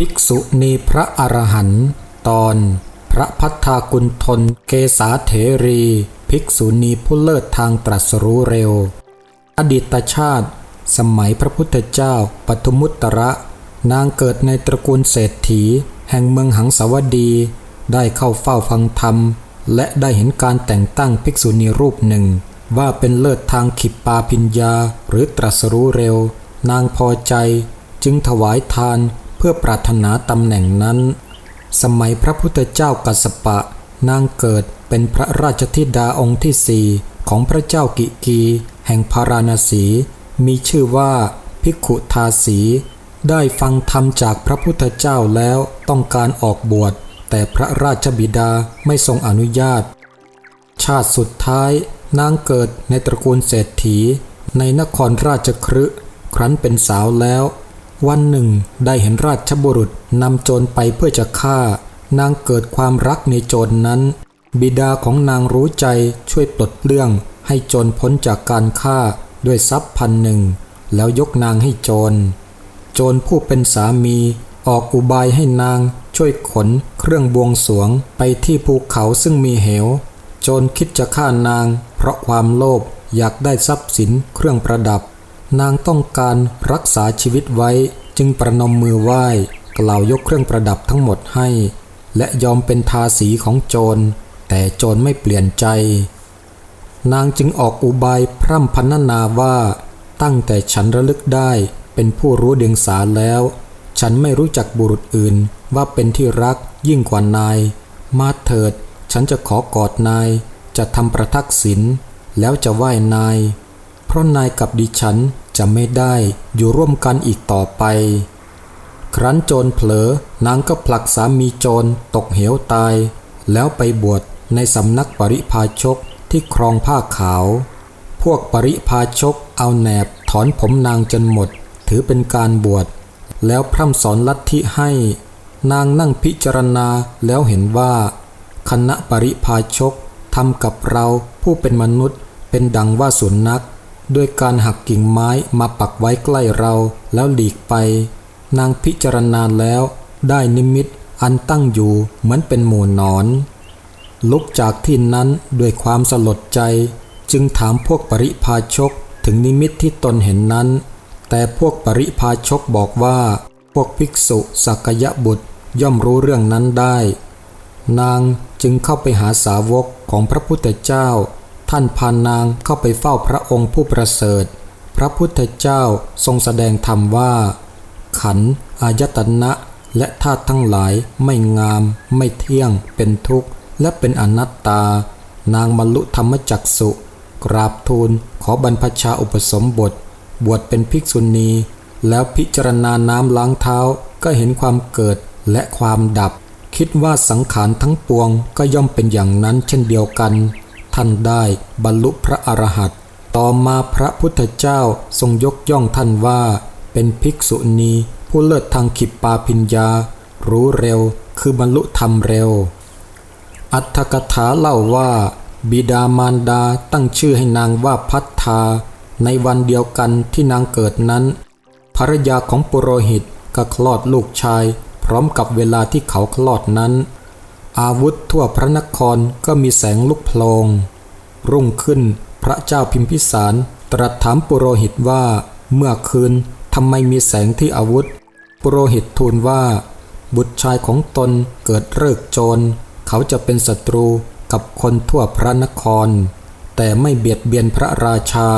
ภิกษุณีพระอรหันต์ตอน พระพัฒธากุณทนเกษาเถรี ภิกษุณีผู้เลิศทางตรัสรู้เร็ว อดีตชาติ สมัยพระพุทธเจ้าปทุมุตตระ นางเกิดในตระกูลเศรษฐี แห่งเมืองหังสาวดี ได้เข้าเฝ้าฟังธรรม และได้เห็นการแต่งตั้งภิกษุณีรูปหนึ่ง ว่าเป็นเลิศทางขิปปาพิญญาหรือตรัสรู้เร็ว นางพอใจจึงถวายทาน เพื่อปรารถนาตำแหน่งนั้น สมัยพระพุทธเจ้ากัสปะ นางเกิดเป็นพระราชธิดาองค์ที่สี่ของพระเจ้ากิกี แห่งพาราณสี มีชื่อว่าภิกขุทาสี ได้ฟังธรรมจากพระพุทธเจ้าแล้วต้องการออกบวช แต่พระราชบิดาไม่ทรงอนุญาต ชาติสุดท้ายนางเกิดในตระกูลเศรษฐี ในนครราชครึครั้นเป็นสาวแล้ว วันหนึ่ง ได้เห็นราชบุรุษนำโจรไปเพื่อจะฆ่า นางเกิดความรักในโจรนนั้น บิดาของนางรู้ใจช่วยปลดเปลื้องให้โจรพ้นจากการฆ่าด้วยทรัพย์พันหนึ่ง แล้วยกนางให้โจร โจรผู้เป็นสามีออกอุบายให้นางช่วยขนเครื่องบวงสรวงไปที่ภูเขาซึ่งมีเหว โจรคิดจะฆ่านาง เพราะความโลภอยากได้ทรัพย์สินเครื่องประดับ นางต้องการรักษาชีวิตไว้จึงประนมมือไหว้ กล่าวยกเครื่องประดับทั้งหมดให้ และยอมเป็นทาสีของโจร แต่โจรไม่เปลี่ยนใจ นางจึงออกอุบายพร่ำพรรณนาว่า ตั้งแต่ฉันระลึกได้เป็นผู้รู้เดียงสาแล้ว ฉันไม่รู้จักบุรุษอื่นว่าเป็นที่รักยิ่งกว่านาย มาเถิด ฉันจะขอกอดนาย จะทำประทักษิณแล้วจะไหว้นาย เพราะนายกับดิฉันจะไม่ได้อยู่ร่วมกันอีกต่อไป ครั้นโจรเผลอนางก็ผลักสามีโจรตกเหวตาย แล้วไปบวชในสำนักปริพาชกที่ครองผ้าขาว พวกปริพาชกเอาแหนบถอนผมนางจนหมด ถือเป็นการบวช แล้วพร่ำสอนลัทธิให้ นางนั่งพิจารณาแล้วเห็นว่า คณะปริพาชกทำกับเราผู้เป็นมนุษย์เป็นดังว่าสุนัข ด้วยการหักกิ่งไม้มาปักไว้ใกล้เราแล้วหลีกไป นางพิจารณาแล้วได้นิมิตอันตั้งอยู่เหมือนเป็นหมู่นอน ลุกจากที่นั้นด้วยความสลดใจ จึงถามพวกปริพาชกถึงนิมิตที่ตนเห็นนั้น แต่พวกปริพาชกบอกว่า พวกภิกษุสักยะบุตรย่อมรู้เรื่องนั้นได้ นางจึงเข้าไปหาสาวกของพระพุทธเจ้า ท่านพานางเข้าไปเฝ้าพระองค์ผู้ประเสริฐ พระพุทธเจ้าทรงแสดงธรรมว่า ขันธ์อายตนะและธาตุทั้งหลายไม่งาม ไม่เที่ยง เป็นทุกข์ และเป็นอนัตตา นางบรรลุธรรมจักสุ กราบทูลขอบรรพชาอุปสมบท บวชเป็นภิกษุณี แล้วพิจารณาน้ำล้างเท้าก็เห็นความเกิดและความดับ คิดว่าสังขารทั้งปวงก็ย่อมเป็นอย่างนั้นเช่นเดียวกัน ท่านได้บรรลุพระอรหันต์ต่อมาพระพุทธเจ้าทรงยกย่องท่านว่า เป็นภิกษุณีผู้เลิศทางขิปปาพิญญา รู้เร็วคือบรรลุธรรมเร็ว อัตถกถาเล่าว่า บิดามารดาตั้งชื่อให้นางว่าพัฒธาในวันเดียวกันที่นางเกิดนั้นภรรยาของปุโรหิตก็คลอดลูกชาย พร้อมกับเวลาที่เขาคลอดนั้น อาวุธทั่วพระนครก็มีแสงลุกโพลง รุ่งขึ้นพระเจ้าพิมพิสาร ตรัสถามปุโรหิตว่า เมื่อคืนทำไมมีแสงที่อาวุธ ปุโรหิตทูลว่า บุตรชายของตนเกิดเลิกโจร เขาจะเป็นศัตรูกับคนทั่วพระนคร แต่ไม่เบียดเบียนพระราชา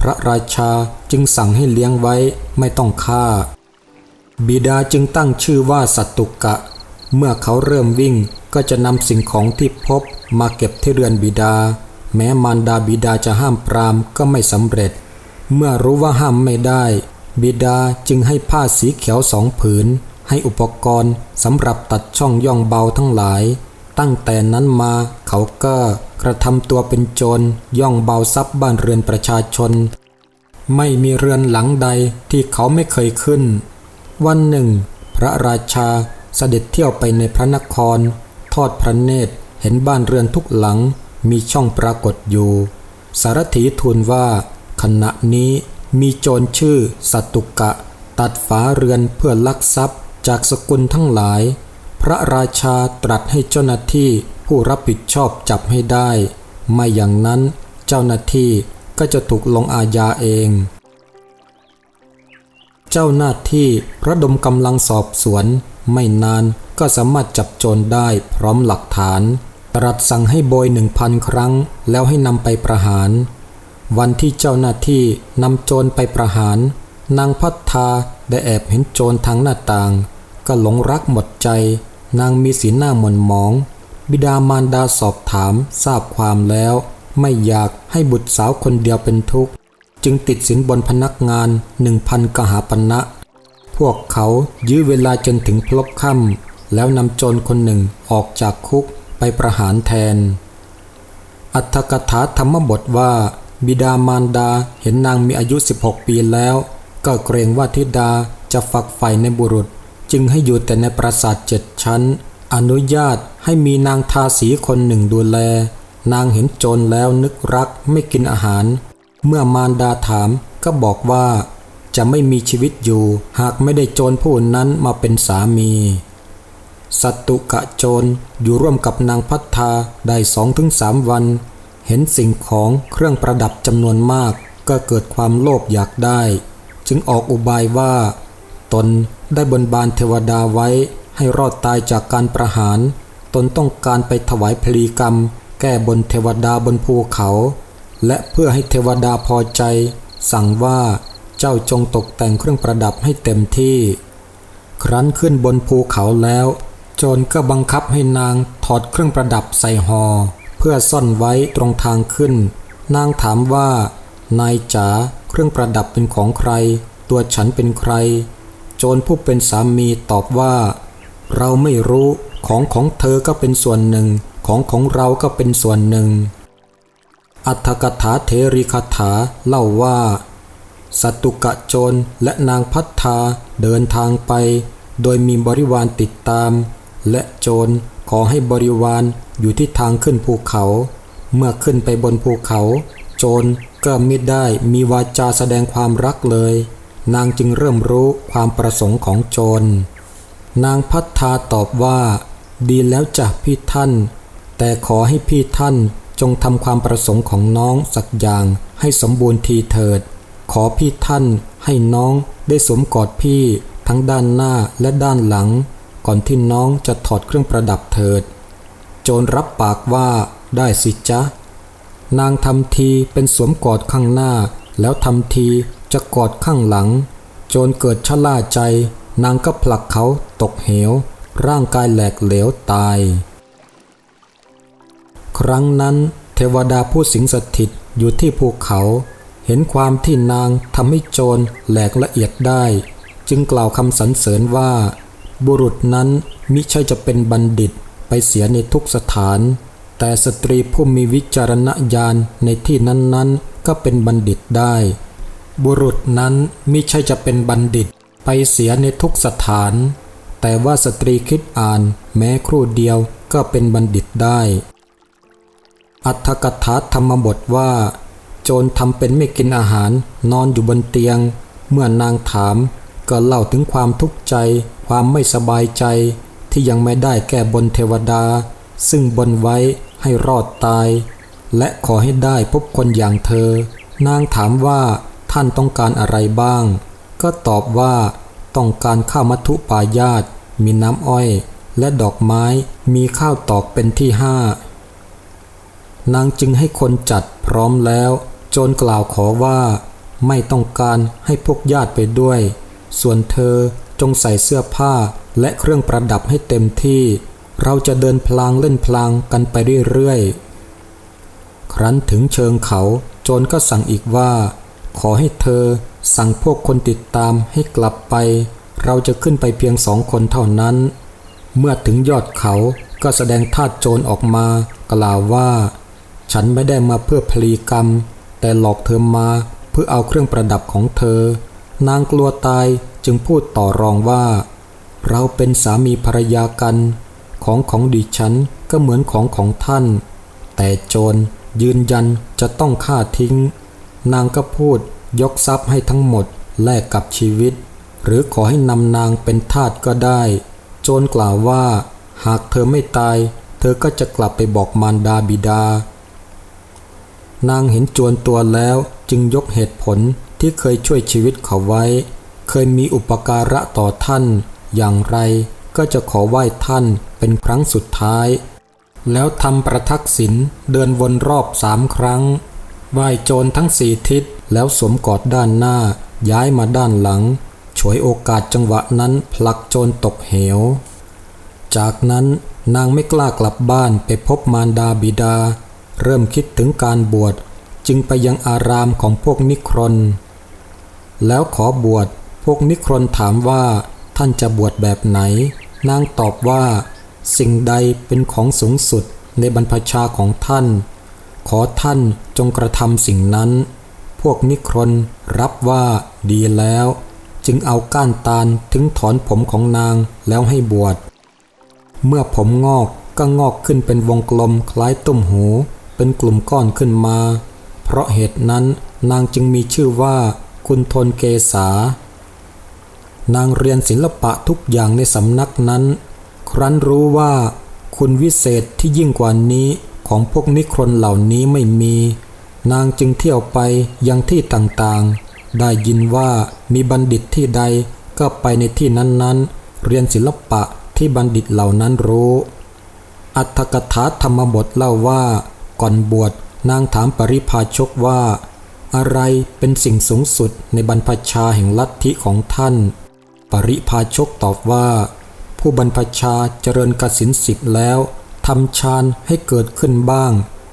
พระราชาจึงสั่งให้เลี้ยงไว้ไม่ต้องฆ่า บิดาจึงตั้งชื่อว่าสัตตุกะ เมื่อเขาเริ่มวิ่งก็จะนำสิ่งของที่พบมาเก็บที่เรือนบิดา แม้มารดาบิดาจะห้ามปรามก็ไม่สำเร็จ เมื่อรู้ว่าห้ามไม่ได้ บิดาจึงให้ผ้าสีเขียวสองผืน ให้อุปกรณ์สำหรับตัดช่องย่องเบาทั้งหลาย ตั้งแต่นั้นมาเขาก็กระทำตัวเป็นโจรย่องเบาทรัพย์บ้านเรือนประชาชน ไม่มีเรือนหลังใดที่เขาไม่เคยขึ้น วันหนึ่ง พระราชา เสด็จเที่ยวไปในพระนคร ทอดพระเนตร เห็นบ้านเรือนทุกหลังมีช่องปรากฏอยู่ สารถีทูลว่า ขณะนี้มีโจรชื่อสัตตุกะ ตัดฝาเรือนเพื่อลักทรัพย์จากสกุลทั้งหลาย พระราชาตรัสให้เจ้าหน้าที่ผู้รับผิดชอบจับให้ได้ ไม่อย่างนั้นเจ้าหน้าที่ก็จะถูกลงอาญาเอง เจ้าหน้าที่ระดมกำลังสอบสวน ไม่นานก็สามารถจับโจรได้พร้อมหลักฐาน ตรัสสั่งให้โบยหนึ่งพันครั้ง แล้วให้นำไปประหาร วันที่เจ้าหน้าที่นำโจรไปประหาร นางพัฒนาได้แอบเห็นโจรทางหน้าต่าง ก็หลงรักหมดใจ นางมีสีหน้าหม่นหมอง บิดามารดาสอบถามทราบความแล้ว ไม่อยากให้บุตรสาวคนเดียวเป็นทุกข์ จึงติดสินบนพนักงานหนึ่งพันกหาปณะพวกเขายื้อเวลาจนถึงพลบค่ำแล้วนำโจรคนหนึ่งออกจากคุกไปประหารแทน อัตถกถาธรรมบทว่า บิดามารดาเห็นนางมีอายุ 16 ปีแล้ว ก็เกรงว่าธิดาจะฝักใฝ่ในบุรุษ จึงให้อยู่แต่ในปราสาทเจ็ดชั้น อนุญาตให้มีนางทาสีคนหนึ่งดูแล นางเห็นโจรแล้วนึกรักไม่กินอาหาร เมื่อมารดาถามก็บอกว่า จะไม่มีชีวิตอยู่ หากไม่ได้โจรผู้นั้นมาเป็นสามีสัตตุกะโจรอยู่ร่วมกับนางพัฒนาได้สองถึงสามวัน เห็นสิ่งของเครื่องประดับจำนวนมาก ก็เกิดความโลภอยากได้ จึงออกอุบายว่า ตนได้บนบานเทวดาไว้ให้รอดตายจากการประหาร ตนต้องการไปถวายพลีกรรม แก้บนเทวดาบนภูเขา และเพื่อให้เทวดาพอใจ สั่งว่าเจ้าจงตกแต่งเครื่องประดับให้เต็มที่ ครั้นขึ้นบนภูเขาแล้ว โจรก็บังคับให้นางถอดเครื่องประดับใส่หอเพื่อซ่อนไว้ตรงทางขึ้น นางถามว่า นายจ๋าเครื่องประดับเป็นของใคร ตัวฉันเป็นใคร โจรผู้เป็นสามีตอบว่า เราไม่รู้ของของเธอก็เป็นส่วนหนึ่ง ของของเราก็เป็นส่วนหนึ่ง อัตถกถาเทรีคาถาเล่าว่า สัตตุกะโจรและนางพัฒนาเดินทางไป โดยมีบริวารติดตาม และโจรขอให้บริวารอยู่ที่ทางขึ้นภูเขา เมื่อขึ้นไปบนภูเขา โจรก็มิได้มีวาจาแสดงความรักเลย นางจึงเริ่มรู้ความประสงค์ของโจร นางพัฒนาตอบว่า ดีแล้วจ้ะพี่ท่าน แต่ขอให้พี่ท่าน จงทำความประสงค์ของน้องสักอย่างให้สมบูรณ์ทีเถิด ขอพี่ท่านให้น้องได้สวมกอดพี่ทั้งด้านหน้าและด้านหลัง ก่อนที่น้องจะถอดเครื่องประดับเถิด โจรรับปากว่าได้สิจ๊ะ นางทำทีเป็นสวมกอดข้างหน้า แล้วทำทีจะกอดข้างหลัง โจรเกิดชะล่าใจ นางก็ผลักเขาตกเหว ร่างกายแหลกเหลวตาย ครั้งนั้นเทวดาผู้สิงสถิตอยู่ที่ภูเขา เห็นความที่นางทำให้โจรแหลกละเอียดได้ จึงกล่าวคำสรรเสริญว่า บุรุษนั้นมิใช่จะเป็นบัณฑิตไปเสียในทุกสถาน แต่สตรีผู้มีวิจารณญาณในที่นั้นๆ ก็เป็นบัณฑิตได้ บุรุษนั้นมิใช่จะเป็นบัณฑิตไปเสียในทุกสถาน แต่ว่าสตรีคิดอ่านแม้ครู่เดียวก็เป็นบัณฑิตได้ อัตถกถาธรรมบทว่า โจรทำเป็นไม่กินอาหาร นอนอยู่บนเตียง เมื่อนางถาม ก็เล่าถึงความทุกข์ใจ ความไม่สบายใจ ที่ยังไม่ได้แก้บนเทวดา ซึ่งบนไว้ให้รอดตาย และขอให้ได้พบคนอย่างเธอ นางถามว่าท่านต้องการอะไรบ้าง ก็ตอบว่า ต้องการข้าวมัทุปายาตมีน้ำอ้อย และดอกไม้มีข้าวตอกเป็นที่ห้า นางจึงให้คนจัดพร้อมแล้ว โจรกล่าวขอว่าไม่ต้องการให้พวกญาติไปด้วย ส่วนเธอจงใส่เสื้อผ้าและเครื่องประดับให้เต็มที่ เราจะเดินพลางเล่นพลางกันไปเรื่อยๆ ครั้นถึงเชิงเขาโจรก็สั่งอีกว่า ขอให้เธอสั่งพวกคนติดตามให้กลับไป เราจะขึ้นไปเพียงสองคนเท่านั้น เมื่อถึงยอดเขาก็แสดงท่าโจรออกมากล่าวว่า ฉันไม่ได้มาเพื่อพลีกรรม แต่หลอกเธอมาเพื่อเอาเครื่องประดับของเธอ นางกลัวตายจึงพูดต่อรองว่า เราเป็นสามีภรรยากัน ของของดิฉันก็เหมือนของของท่าน แต่โจรยืนยันจะต้องฆ่าทิ้ง นางก็พูดยกทรัพย์ให้ทั้งหมดแลกกับชีวิต หรือขอให้นำนางเป็นทาสก็ได้ โจรกล่าวว่า หากเธอไม่ตาย เธอก็จะกลับไปบอกมารดาบิดา นางเห็นจวนตัวแล้วจึงยกเหตุผลที่เคยช่วยชีวิตเขาไว้ เคยมีอุปการะต่อท่าน อย่างไรก็จะขอไหว้ท่านเป็นครั้งสุดท้าย แล้วทำประทักษิณเดินวนรอบสามครั้ง ไหว้โจรทั้งสี่ทิศแล้วสวมกอดด้านหน้าย้ายมาด้านหลัง ฉวยโอกาสจังหวะนั้นผลักโจรตกเหว จากนั้นนางไม่กล้ากลับบ้านไปพบมารดาบิดา เริ่มคิดถึงการบวชจึงไปยังอารามของพวกนิครน แล้วขอบวชพวกนิครนถามว่าท่านจะบวชแบบไหน นางตอบว่า สิ่งใดเป็นของสูงสุดในบรรพชาของท่าน ขอท่านจงกระทำสิ่งนั้น พวกนิครนรับว่าดีแล้ว จึงเอาก้านตาลถึงถอนผมของนางแล้วให้บวช เมื่อผมงอกก็งอกขึ้นเป็นวงกลมคล้ายตุ้มหู เป็นกลุ่มก้อนขึ้นมา เพราะเหตุนั้นนางจึงมีชื่อว่าคุณทนเกษานางเรียนศิลปะทุกอย่างในสำนักนั้น ครั้นรู้ว่าคุณวิเศษที่ยิ่งกว่านี้ของพวกนิครนเหล่านี้ไม่มี นางจึงเที่ยวไปยังที่ต่างๆ ได้ยินว่ามีบัณฑิตที่ใดก็ไปในที่นั้นๆ เรียนศิลปะที่บัณฑิตเหล่านั้นรู้ อัตถกถาธรรมบทเล่าว่า ก่อนบวชนางถามปริพาชกว่า อะไรเป็นสิ่งสูงสุดในบรรพชาแห่งลัทธิของท่าน ปริพาชกตอบว่า ผู้บรรพชาเจริญกสินสิบแล้วทำฌานให้เกิดขึ้นบ้าง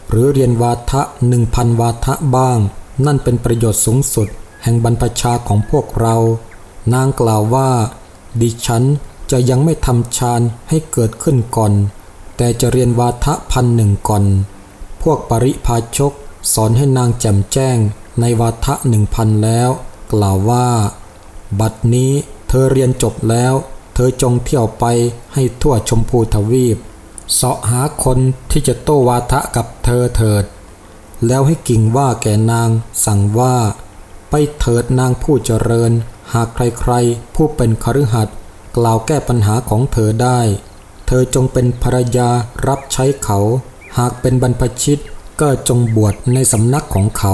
หรือเรียนวาทะหนึ่งพันวาทะบ้าง นั่นเป็นประโยชน์สูงสุด แห่งบรรพชาของพวกเรา นางกล่าวว่า ดิฉันจะยังไม่ทำฌานให้เกิดขึ้นก่อน แต่จะเรียนวาทะพันหนึ่งก่อน พวกปริพาชกสอนให้นางแจ่มแจ้งในวาทะหนึ่งพันแล้ว กล่าวว่า บัดนี้เธอเรียนจบแล้ว เธอจงเที่ยวไปให้ทั่วชมพูทวีปเสาะหาคนที่จะโต้วาทะกับเธอเถิด แล้วให้กิ่งว่าแก่นางสั่งว่า ไปเถิดนางผู้เจริญ หากใครๆ ผู้เป็นคฤหัสถ์กล่าวแก้ปัญหาของเธอได้ เธอจงเป็นภรรยารับใช้เขา หากเป็นบรรพชิตก็จงบวชในสำนักของเขา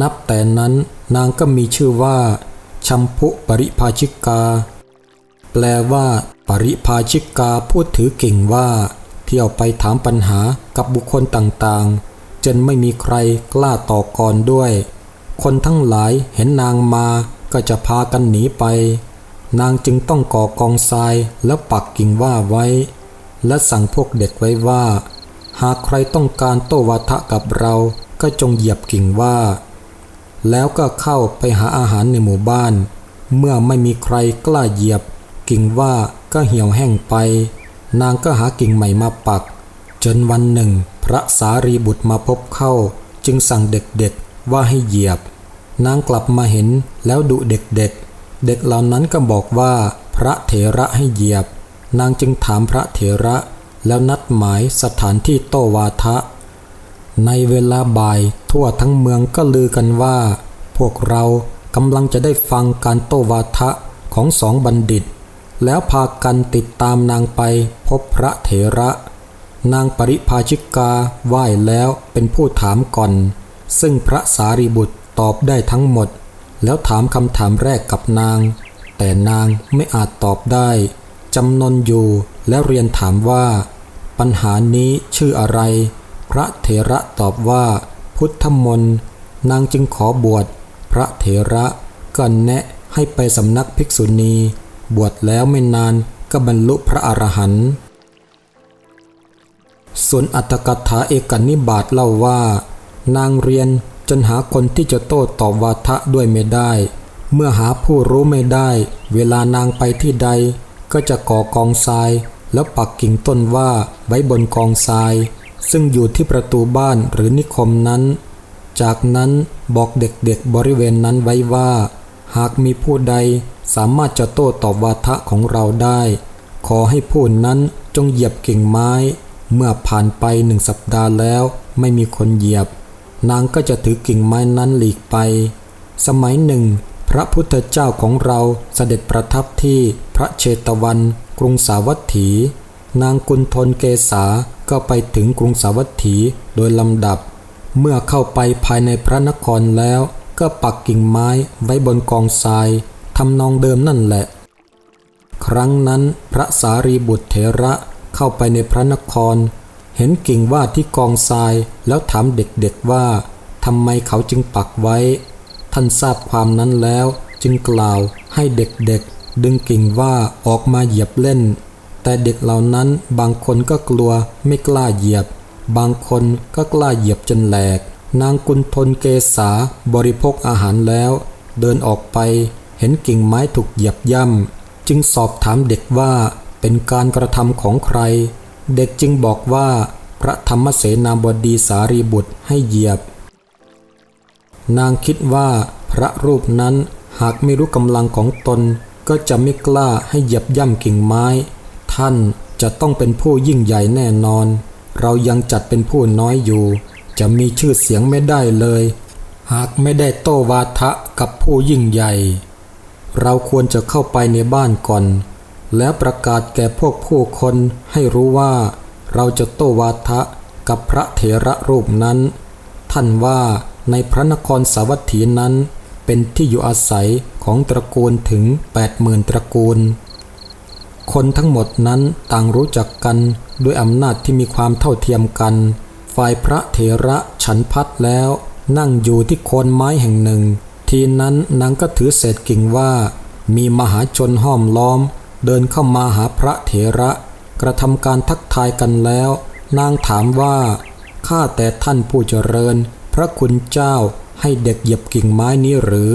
นับแต่นั้นนางก็มีชื่อว่า ชัมพุปริภาชิกา แปลว่าปริภาชิกาพูดถือกิ่งว่า เที่ยวไปถามปัญหากับบุคคลต่างๆ จนไม่มีใครกล้าต่อกรด้วย คนทั้งหลายเห็นนางมาก็จะพากันหนีไป นางจึงต้องก่อกองทรายแล้วปักกิ่งว่าไว้ และสั่งพวกเด็กไว้ว่า หากใครต้องการโต้วาทะกับเราก็จงเหยียบกิ่งว่า แล้วก็เข้าไปหาอาหารในหมู่บ้าน เมื่อไม่มีใครกล้าเหยียบ กิ่งว่าก็เหี่ยวแห้งไป นางก็หากิ่งใหม่มาปัก จนวันหนึ่ง พระสารีบุตรมาพบเข้า จึงสั่งเด็กๆว่าให้เหยียบ นางกลับมาเห็นแล้วดุเด็กๆเด็กเหล่านั้นก็บอกว่า พระเถระให้เหยียบ นางจึงถามพระเถระแล้วนัดหมายสถานที่โตวาทะ ในเวลาบ่ายทั่วทั้งเมืองก็ลือกันว่า พวกเรากำลังจะได้ฟังการโตวาทะของสองบัณฑิต แล้วพากันติดตามนางไปพบพระเถระ นางปริภาชิกาไหว้แล้วเป็นผู้ถามก่อน ซึ่งพระสารีบุตรตอบได้ทั้งหมด แล้วถามคำถามแรกกับนาง แต่นางไม่อาจตอบได้ จำนนอยู่แล้วเรียนถามว่า ปัญหานี้ชื่ออะไร พระเถระตอบว่า พุทธมนต์นางจึงขอบวช พระเถระก็แนะให้ไปสำนักภิกษุณี บวชแล้วไม่นานก็บรรลุพระอรหันต์ส่วนอัตถกถาเอกนิบาตเล่าว่า นางเรียนจนหาคนที่จะโต้ตอบวาทะด้วยไม่ได้ เมื่อหาผู้รู้ไม่ได้ เวลานางไปที่ใด ก็จะก่อกองทราย แล้วปักกิ่งต้นว่าไว้บนกองทราย ซึ่งอยู่ที่ประตูบ้านหรือนิคมนั้น จากนั้นบอกเด็กๆบริเวณนั้นไว้ว่า หากมีผู้ใดสามารถจะโต้ตอบวาทะของเราได้ ขอให้ผู้นั้นจงเหยียบกิ่งไม้ เมื่อผ่านไปหนึ่งสัปดาห์แล้วไม่มีคนเหยียบ นางก็จะถือกิ่งไม้นั้นหลีกไป สมัยหนึ่ง ระพุทธเจ้าของเราเสด็จประทับที่พระเชตวัน กรุงสาวัตถี นางกุณฑลเกษาก็ไปถึงกรุงสาวัตถีโดยลำดับ เมื่อเข้าไปภายในพระนครแล้ว ก็ปักกิ่งไม้ไว้บนกองทรายทำนองเดิมนั่นแหละ ครั้งนั้นพระสารีบุตรเถระเข้าไปในพระนคร เห็นกิ่งว่าที่กองทรายแล้วถามเด็กๆว่าทำไมเขาจึงปักไว้ ท่านทราบความนั้นแล้ว จึงกล่าวให้เด็กๆ ดึงกิ่งว่าออกมาเหยียบเล่น แต่เด็กเหล่านั้นบางคนก็กลัวไม่กล้าเหยียบ บางคนก็กล้าเหยียบจนแหลก นางกุณฑลเกษาบริโภคอาหารแล้ว เดินออกไปเห็นกิ่งไม้ถูกเหยียบย่ำจึงสอบถามเด็กว่าเป็นการกระทำของใคร เด็กจึงบอกว่าพระธรรมเสนาบดีสารีบุตรให้เหยียบ นางคิดว่าพระรูปนั้นหากไม่รู้กำลังของตน ก็จะไม่กล้าให้เหยียบย่ำกิ่งไม้ ท่านจะต้องเป็นผู้ยิ่งใหญ่แน่นอน เรายังจัดเป็นผู้น้อยอยู่ จะมีชื่อเสียงไม่ได้เลย หากไม่ได้โต้วาทะกับผู้ยิ่งใหญ่ เราควรจะเข้าไปในบ้านก่อน แล้วประกาศแก่พวกผู้คนให้รู้ว่า เราจะโต้วาทะกับพระเถระรูปนั้น ท่านว่า ในพระนครสาวัตถีนั้น เป็นที่อยู่อาศัยของตระกูลถึง 80,000 ตระกูล คนทั้งหมดนั้นต่างรู้จักกันด้วยอำนาจที่มีความเท่าเทียมกัน ฝ่ายพระเถระฉันพัดแล้วนั่งอยู่ที่โคนไม้แห่งหนึ่ง ทีนั้นนางก็ถือเศษกิ่งว่า มีมหาชนห้อมล้อม เดินเข้ามาหาพระเถระ กระทำการทักทายกันแล้ว นางถามว่าข้าแต่ท่านผู้เจริญ พระคุณเจ้าให้เด็กเหยียบกิ่งไม้นี้หรือ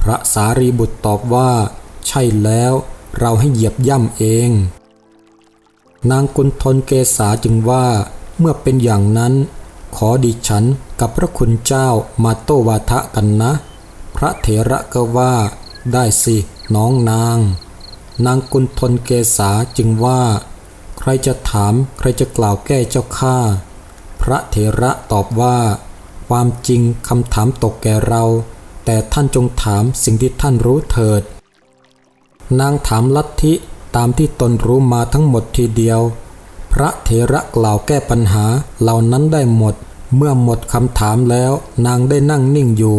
พระสารีบุตรตอบว่า ใช่แล้วเราให้เหยียบย่ำเอง นางกุณฑลเกษาจึงว่า เมื่อเป็นอย่างนั้น ขอดิฉันกับพระคุณเจ้ามาโตวาทะกันนะ พระเถระก็ว่า ได้สิน้องนาง นางกุณฑลเกษาจึงว่า ใครจะถามใครจะกล่าวแก้เจ้าข้าพระเถระตอบว่า ความจริงคำถามตกแก่เรา แต่ท่านจงถามสิ่งที่ท่านรู้เถิด นางถามลัทธิตามที่ตนรู้มาทั้งหมดทีเดียว พระเถระกล่าวแก้ปัญหาเหล่านั้นได้หมด เมื่อหมดคำถามแล้วนางได้นั่งนิ่งอยู่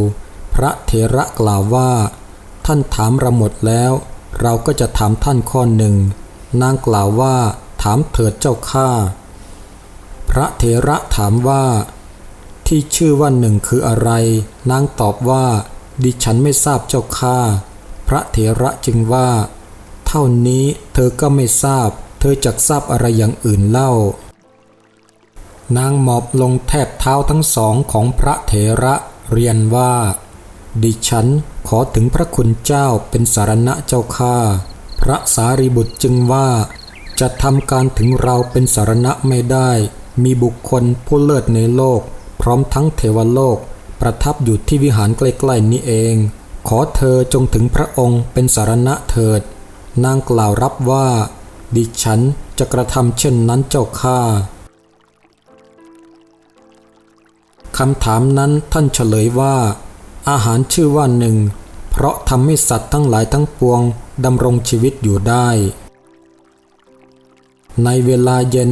พระเถระกล่าวว่า ท่านถามเราหมดแล้ว เราก็จะถามท่านข้อหนึ่ง นางกล่าวว่าถามเถิดเจ้าข้าพระเถระถามว่า ที่ชื่อว่าหนึ่งคืออะไร นางตอบว่า ดิฉันไม่ทราบเจ้าข้าพระเถระจึงว่า เท่านี้เธอก็ไม่ทราบ เธอจักทราบอะไรอย่างอื่นเล่า นางหมอบลงแทบเท้าทั้งสองของพระเถระเรียนว่า ดิฉันขอถึงพระคุณเจ้าเป็นสารณะเจ้าข้าพระสารีบุตรจึงว่า จะทำการถึงเราเป็นสารณะไม่ได้ มีบุคคลผู้เลิศในโลก พร้อมทั้งเทวโลก ประทับอยู่ที่วิหารใกล้ๆนี้เอง ขอเธอจงถึงพระองค์เป็นสารณะเถิด นางกล่าวรับว่า ดิฉันจะกระทำเช่นนั้นเจ้าข้าคำถามนั้นท่านเฉลยว่า อาหารชื่อว่าหนึ่ง เพราะทำให้สัตว์ทั้งหลายทั้งปวงดำรงชีวิตอยู่ได้ ในเวลาเย็น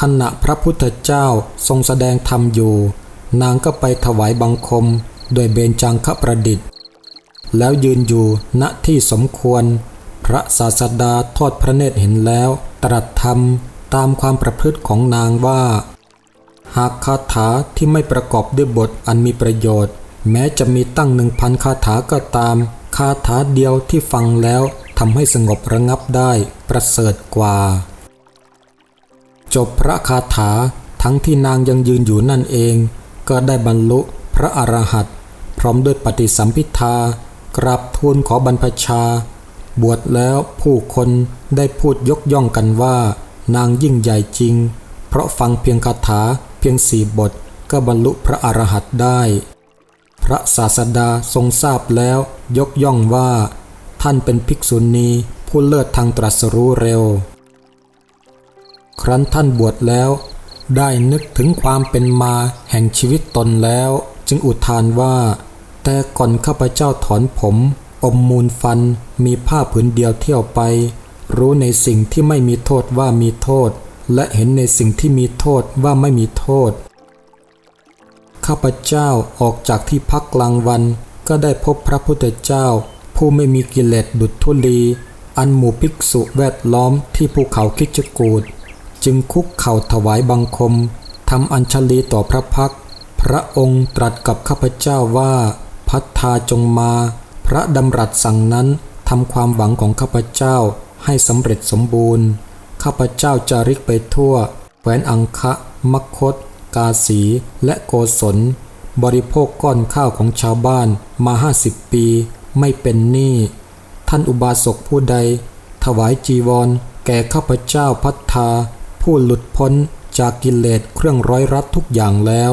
ขณะพระพุทธเจ้าทรงแสดงธรรมอยู่ นางก็ไปถวายบังคมโดยเบญจังคประดิษฐ์ แล้วยืนอยู่ณที่สมควร พระศาสดาทอดพระเนตรเห็นแล้ว ตรัสธรรมตามความประพฤติของนางว่า หากคาถาที่ไม่ประกอบด้วยบทอันมีประโยชน์ แม้จะมีตั้งหนึ่งพันคาถาก็ตาม คาถาเดียวที่ฟังแล้วทำให้สงบระงับได้ประเสริฐกว่า จบพระคาถาทั้งที่นางยังยืนอยู่นั่นเอง ก็ได้บรรลุพระอรหันต์พร้อมด้วยปฏิสัมพิทากราบทูลขอบรรพชา บวชแล้วผู้คนได้พูดยกย่องกันว่า นางยิ่งใหญ่จริง เพราะฟังเพียงคาถาเพียงสี่บทก็บรรลุพระอรหันต์ได้ พระศาสดาทรงทราบแล้วยกย่องว่า ท่านเป็นภิกษุณีผู้เลิศทางตรัสรู้เร็ว ครั้นท่านบวชแล้ว ได้นึกถึงความเป็นมาแห่งชีวิตตนแล้ว จึงอุทานว่า แต่ก่อนข้าพเจ้าถอนผม อมมูลฟันมีผ้าผืนเดียวเที่ยวไป รู้ในสิ่งที่ไม่มีโทษว่ามีโทษ และเห็นในสิ่งที่มีโทษว่าไม่มีโทษ ข้าพเจ้าออกจากที่พักกลางวัน ก็ได้พบพระพุทธเจ้า ผู้ไม่มีกิเลสดุจธุลี อันหมู่ภิกษุแวดล้อมที่ภูเขาคิจกูด จึงคุกเข่าถวายบังคมทำอัญชลีต่อพระพัก พระองค์ตรัสกับข้าพเจ้าว่าพัฒธาจงมา พระดำรัสสั่งนั้นทำความหวังของข้าพเจ้าให้สำเร็จสมบูรณ์ ข้าพเจ้าจาริกไปทั่วแคว้นอังคะมคต กาสี และโกศล บริโภคก้อนข้าวของชาวบ้านมาห้าสิบปี ไม่เป็นหนี้ ท่านอุบาสกผู้ใด ถวายจีวร แก่ข้าพเจ้าพัฒธา ผู้หลุดพ้นจากกิเลสเครื่องร้อยรัดทุกอย่างแล้ว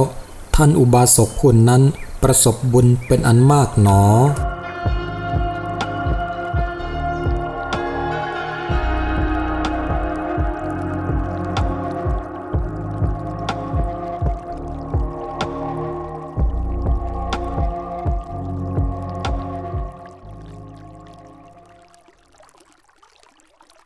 ท่านอุบาสกผู้นั้นประสบบุญเป็นอันมากหนอ